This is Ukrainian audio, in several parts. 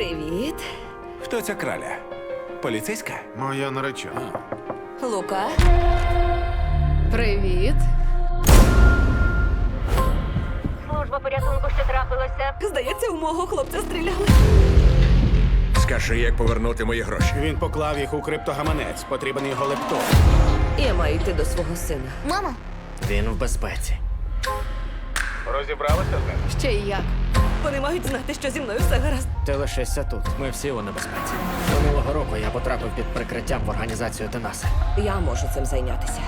Привіт. Хто ця краля? Поліцейська? Моя наречена. Лука. Привіт. Служба порятунку, що трапилося. Здається, у мого хлопця стріляли. Скажи, як повернути мої гроші. Він поклав їх у криптогаманець. Потрібен його лептоп. Я маю йти до свого сина. Мамо, Він в безпеці. Розібралися з ним? Ще й як. Вони мають знати, що зі мною все гаразд. Ти лишишся тут. Ми всі у небезпеці. Минулого року я потрапив під прикриттям в організацію Тенаси. Я можу цим зайнятися.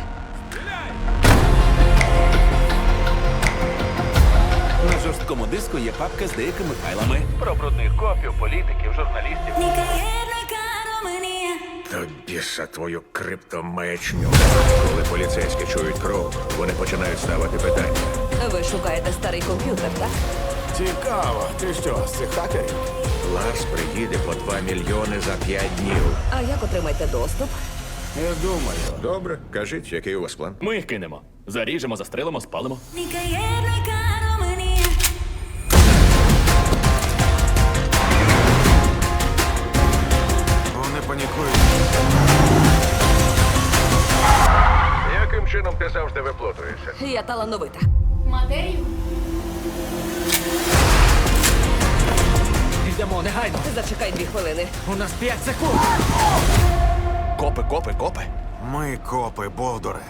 На жорсткому диску є папка з деякими файлами. Про брудних копів, політиків, журналістів. Тобі за твою криптомаячню. Коли поліцейські чують кров, вони починають ставити питання. Ви шукаєте старий комп'ютер, так? Цікаво. Ти що, з цих хакерів? Лас приїде по 2 мільйони за 5 днів. А як отримаєте доступ? Я думаю. Добре, кажіть, який у вас план? Ми їх кинемо. Заріжемо, застрелимо, спалимо. Вони панікують. Яким чином ти завжди виплутуєшся? Я талановита. Матерію? Йдемо негайно. Зачекай дві хвилини. У нас п'ять секунд. Копи, копи, копи. Ми копи, Болдоре.